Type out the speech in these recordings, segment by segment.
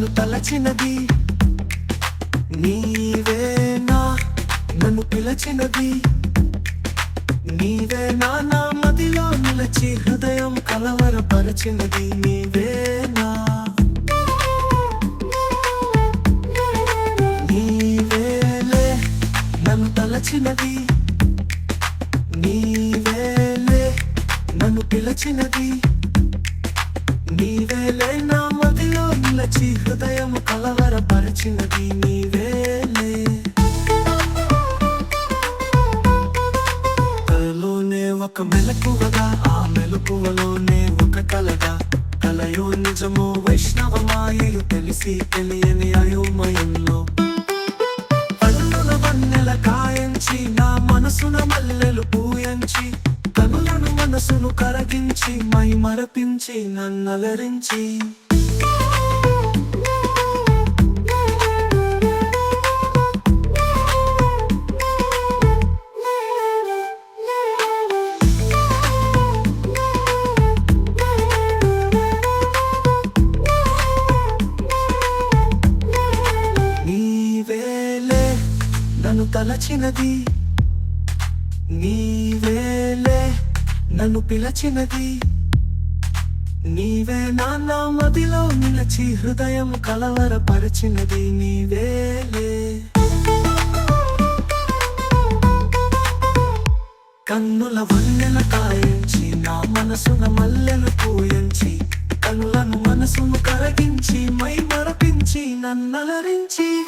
నన్ను తలచినది. నీవే నా నన్ను పిలచినది. నీవే నా మదిలో నిలచి హృదయం కలవరపరచినది. నీవేనా నీవేలే నన్ను తలచినది. నీవేలే నన్ను పిలచినది. నీవేలే నా కలచి హృదయము కలవరపరచినది నీవేలే కలలోనే ఒక మెలకువగా ఆ మెలకువలోనే ఒక కలగా. కలయో నిజమో వైష్ణవమాయలు తెలిసి తెలియని అయోమయంలో. కన్నుల వన్నెల కాయంచి నా మనసున మల్లెలు పూయంచి కనులను మనసును కరగించి మై మరపించి నన్నలరించి. తలచినది. నీవేలే నన్ను పిలచినది. నీవే నాన్న మదిలో నిలచి హృదయం కలవరపరచినది. నీవేలే కన్నుల వన్నెల కాయించి నా మనసున మల్లెలు పూయించి కన్నులను మనసును కరగించి మై మరపించి నన్నలరించి.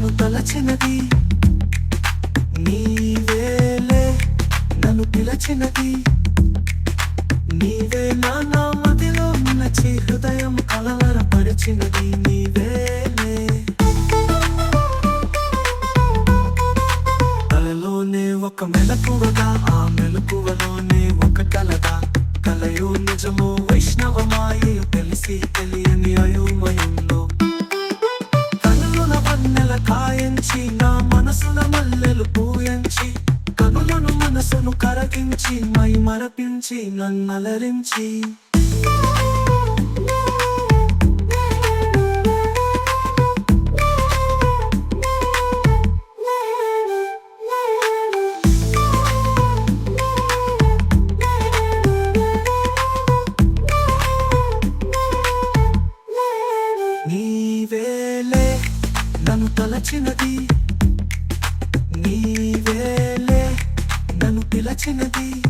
నన్ను తలచినది. నీవేలే నన్ను పిలచినది. నీవే నా మదిలో నిలచి హృదయం కలవరపరిచినది. నీవేలే తలలోనే ఒక మెలకువగా ఆ మెలకువలోనే ఒక కలగా. కలయో నిజమో వైష్ణవమాయో తెలిసి తెలియ కాయంచి నా మనసున మల్లెలు పూయంచి కనులను మనసును కరగించి మై మరపించి నన్నలరించి. నన్ను